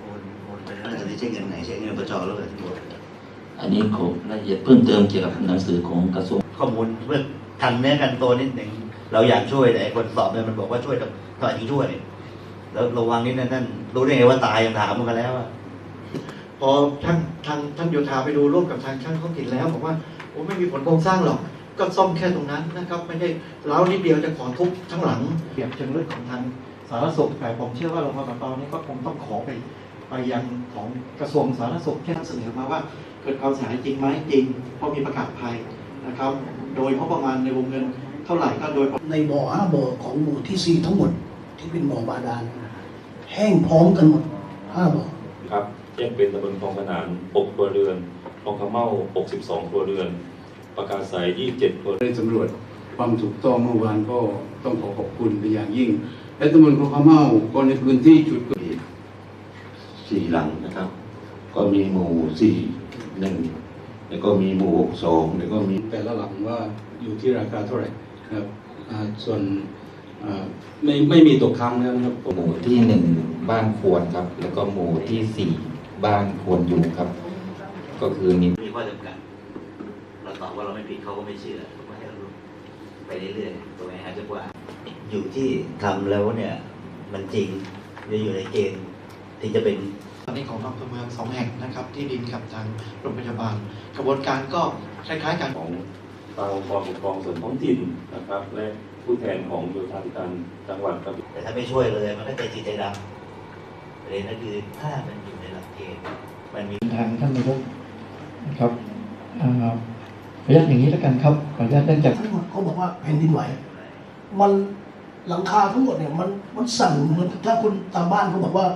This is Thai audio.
โอนโอนไปแล้วแต่ไม่ใช่เงินไหนใช้เงินประจอแล้วเหรอที่โอนอันนี้ขอรายละเอียดเพิ่มเติมเกี่ยวกับหนังสือของกระทรวงข้อมูลเพื่อกันเนื้อกันตัวนิดหนึ่งเราอยากช่วยแต่ไอ้คนสอบเนี่ยมันบอกว่าช่วยแต่ตอนจริงช่วยแล้วระวังนิดนะท่านรู้ได้ไงว่าตายยังถามมันกันแล้วอะพอท่านทางท่านโยธาไปดูร่วมกับทางช่างท้องถิ่นแล้วบอกว่าโอ้ไม่มีผลโครงสร้างหรอก ก็ซ่อมแค่ตรงนั้นนะครับ ไม่ได้เล้าวนิดเดียวจะขอทุบทั้งหลังเปรียบเชิงลึกของทางสาธารณสุขแต่ผมเชื่อว่าโรงพยาบาลตอนนี้ก็คงต้อง ขอไปไปยังของกระทรวงสาธารณสุขที่ท่านเสนอมาว่าเกิดความเสียหายจริงไหมจริง เพราะมีประกาศภัยนะครับ โดยงบประมาณในวงเงินเท่าไหร่ก็โดยในบ่อห้าบ่อของหมู่ที่สี่ทั้งหมด ที่เป็นบ่อบาดาลแห้งพร้อมกันหมดห้าบ่อครับแยกเป็นตำบลคลองขนาน6ครัวเรือนคลองขะเมา 62 ครัวเรือน ประกาศสาย 27ครัวเรือนได้สำรวจความถูกต้องเมื่อวานก็ต้องขอขอบคุณเป็นอย่างยิ่ง และตำบลคลองขะเมาก็ในพื้นที่จุดเกิดเหตุ สี่หลังนะครับ ก็มีหมู่สี่หนึ่งแล้วก็มีหมู่หกสองแล้วก็มีแต่ละหลังว่าอยู่ที่ราคาเท่าไหร่นะครับอ่าส่วนอ่าไม่ไม่มีตกค้างแล้วนะครับหมู่ที่หนึ่งบ้านควรครับ แล้วก็หมู่ที่สี่บ้านควรอยู่ครับ ก็คือมีมีข้อจำกัดเราตอบว่าเราไม่ผิดเขาก็ไม่เชื่อเขาก็ให้เราไปเรื่อยๆตรงไหนอาจจะกว่าอยู่ที่ทำแล้วเนี่ย มันจริงจะอยู่ในเกณฑ์ ที่จะเป็นตอนนี้ของอำเภอเมืองสองแห่งนะครับ ที่ดินกับทางโรงพยาบาล กระบวนการก็คล้ายๆกันของทางองค์กรปกครองส่วนท้องถิ่นนะครับ และผู้แทนของโยธาธิการจังหวัดกระบี่แต่ถ้าไม่ช่วยเลยมันก็ใจจิตใจดำประเด็นก็คือถ้ามันอยู่ในหลักเกณฑ์มันมีทางท่านนายกนะครับอ่าขออนุญาตอย่างนี้แล้วกันครับขออนุญาตเนื่องจากทั้งหมดเขาบอกว่าแผ่นดินไหว มันหลังคาทั้งหมดเนี่ยมันมันสั่นเหมือนถ้าคนตามบ้านเขาบอกว่า